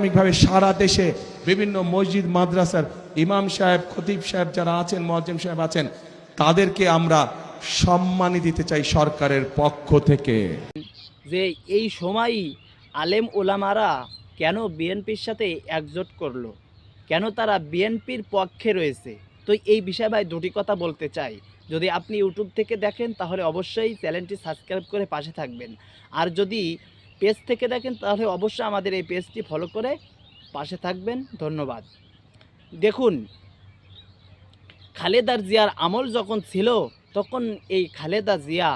ইসলামিকভাবে সারা দেশে বিভিন্ন মসজিদ, মাদ্রাসার ইমাম সাহেব, খতিব সাহেব যারা আছেন মজ্জেম সাহেব আছেন, তাদেরকে আমরা সম্মানী দিতে চাই সরকারের পক্ষ থেকে। যে এই সময়ই আলেম ওলামারা কেন বিএনপির সাথে একজোট করল? কেন তারা বিএনপির পক্ষে রয়েছে? তো এই বিষয়ে ভাই দুটি কথা বলতে চাই। যদি আপনি ইউটিউব থেকে দেখেন, তাহলে অবশ্যই চ্যানেলটি সাবস্ক্রাইব করে পাশে থাকবেন। আর যদি পেজ থেকে দেখেন, তাহলে অবশ্যই আমাদের এই পেজটি ফলো করে পাশে থাকবেন। ধন্যবাদ। দেখুন খালেদার জিয়ার আমল যখন ছিল, তখন এই খালেদা জিয়া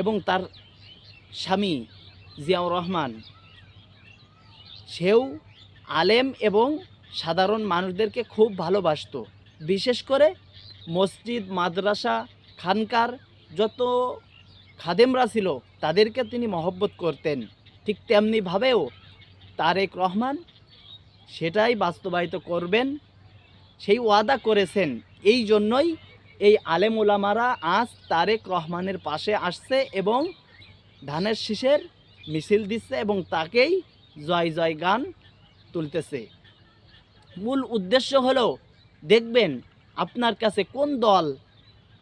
এবং তার স্বামী জিয়াউর রহমান, সেও আলেম এবং সাধারণ মানুষদেরকে খুব ভালোবাসতো। বিশেষ করে মসজিদ, মাদ্রাসা, খানকার যত খাদেমরা ছিল, তাদেরকে তিনি মহব্বত করতেন। ঠিক তেমনিভাবেও তারেক রহমান সেটাই বাস্তবায়িত করবেন, সেই ওয়াদা করেছেন। এই জন্যই এই আলেম ওলামারা আজ তারেক রহমানের পাশে আসছে এবং ধানের শীষের মিছিল দিচ্ছে এবং তাকেই জয় জয় গান তুলতেছে। মূল উদ্দেশ্য হলো, দেখবেন আপনার কাছে কোন দল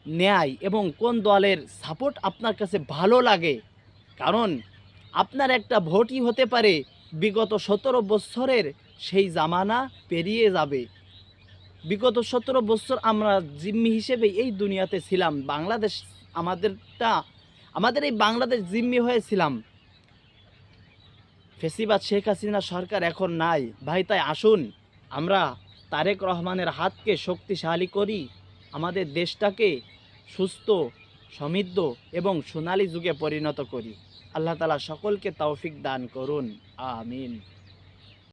ন্যায় এবং কোন দলের সাপোর্ট আপনার কাছে ভালো লাগে? কারণ আপনার একটা ভোটই হতে পারে, বিগত সতেরো বছরের সেই জামানা পেরিয়ে যাবে। বিগত সতেরো বছর আমরা জিম্মি হিসেবে এই দুনিয়াতে ছিলাম, বাংলাদেশ আমাদেরটা, আমাদের এই বাংলাদেশ জিম্মি হয়েছিলাম ফেসিবাদ শেখ হাসিনা সরকার এখন নাই। ভাই তাই আসুন, আমরা তারেক রহমানের হাতকে শক্তিশালী করি। আমাদের দেশটাকে সুস্থ, সমৃদ্ধ এবং সোনালী যুগে পরিণত করি। আল্লাহ তালা সকলকে তৌফিক দান করুন। আমিন।